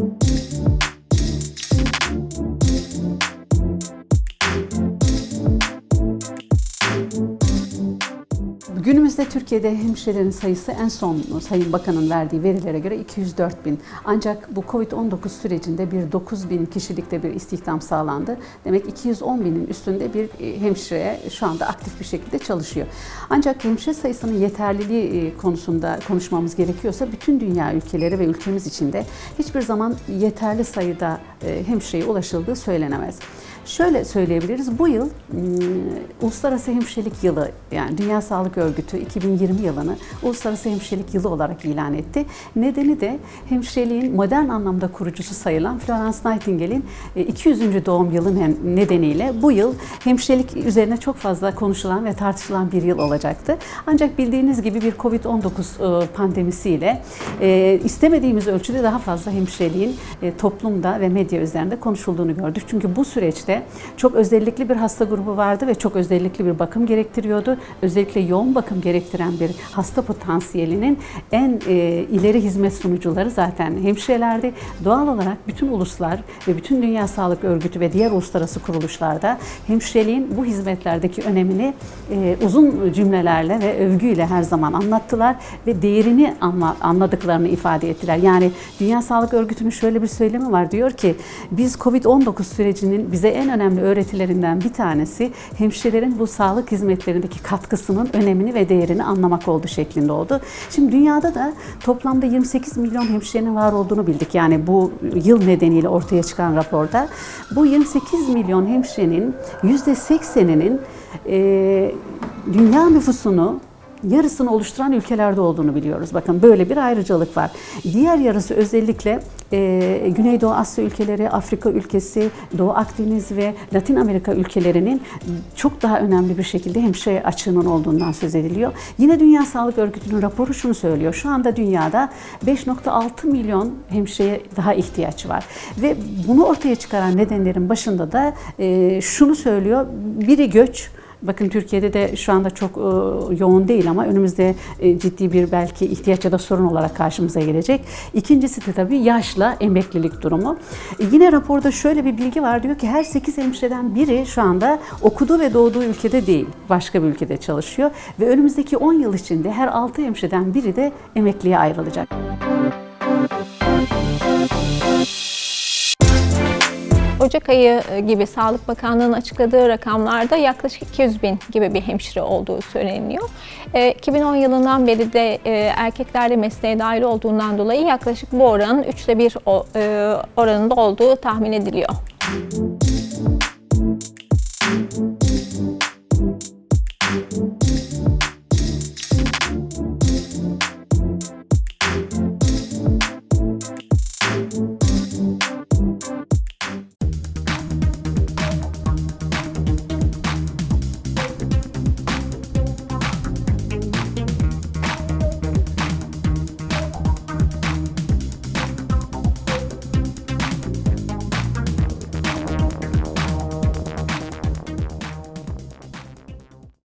Thank you. Günümüzde Türkiye'de hemşirelerin sayısı en son Sayın Bakan'ın verdiği verilere göre 204 bin. Ancak bu Covid-19 sürecinde bir 9 bin kişilikte bir istihdam sağlandı. Demek 210 binin üstünde bir e, hemşire şu anda aktif bir şekilde çalışıyor. Ancak hemşire sayısının yeterliliği e, konusunda konuşmamız gerekiyorsa bütün dünya ülkeleri ve ülkemiz içinde hiçbir zaman yeterli sayıda e, hemşireye ulaşıldığı söylenemez. Şöyle söyleyebiliriz, bu yıl hmm, Uluslararası Hemşirelik Yılı yani Dünya Sağlık Örgütü 2020 yılını Uluslararası Hemşirelik Yılı olarak ilan etti. Nedeni de hemşireliğin modern anlamda kurucusu sayılan Florence Nightingale'in e, 200. doğum yılı ne- nedeniyle bu yıl hemşirelik üzerine çok fazla konuşulan ve tartışılan bir yıl olacaktı. Ancak bildiğiniz gibi bir Covid-19 e, pandemisiyle e, istemediğimiz ölçüde daha fazla hemşireliğin e, toplumda ve medya üzerinde konuşulduğunu gördük. Çünkü bu süreçte çok özellikli bir hasta grubu vardı ve çok özellikli bir bakım gerektiriyordu. Özellikle yoğun bakım gerektiren bir hasta potansiyelinin en e, ileri hizmet sunucuları zaten hemşirelerdi. Doğal olarak bütün uluslar ve bütün Dünya Sağlık Örgütü ve diğer uluslararası kuruluşlarda hemşireliğin bu hizmetlerdeki önemini e, uzun cümlelerle ve övgüyle her zaman anlattılar ve değerini anla, anladıklarını ifade ettiler. Yani Dünya Sağlık Örgütü'nün şöyle bir söylemi var. Diyor ki biz Covid-19 sürecinin bize en önemli öğretilerinden bir tanesi hemşirelerin bu sağlık hizmetlerindeki katkısının önemini ve değerini anlamak oldu şeklinde oldu. Şimdi dünyada da toplamda 28 milyon hemşirenin var olduğunu bildik. Yani bu yıl nedeniyle ortaya çıkan raporda bu 28 milyon hemşirenin %80'inin e, dünya nüfusunu yarısını oluşturan ülkelerde olduğunu biliyoruz. Bakın böyle bir ayrıcalık var. Diğer yarısı özellikle e, Güneydoğu Asya ülkeleri, Afrika ülkesi, Doğu Akdeniz ve Latin Amerika ülkelerinin çok daha önemli bir şekilde hemşire açığının olduğundan söz ediliyor. Yine Dünya Sağlık Örgütü'nün raporu şunu söylüyor. Şu anda dünyada 5.6 milyon hemşireye daha ihtiyaç var. Ve bunu ortaya çıkaran nedenlerin başında da e, şunu söylüyor. Biri göç, Bakın Türkiye'de de şu anda çok e, yoğun değil ama önümüzde e, ciddi bir belki ihtiyaç ya da sorun olarak karşımıza gelecek. İkincisi de tabii yaşla emeklilik durumu. E, yine raporda şöyle bir bilgi var diyor ki her 8 hemşireden biri şu anda okuduğu ve doğduğu ülkede değil, başka bir ülkede çalışıyor ve önümüzdeki 10 yıl içinde her 6 hemşireden biri de emekliye ayrılacak. Ocak ayı e, gibi Sağlık Bakanlığı'nın açıkladığı rakamlarda yaklaşık 200 bin gibi bir hemşire olduğu söyleniyor. E, 2010 yılından beri de e, erkeklerde mesleğe dahil olduğundan dolayı yaklaşık bu oranın üçte bir e, oranında olduğu tahmin ediliyor.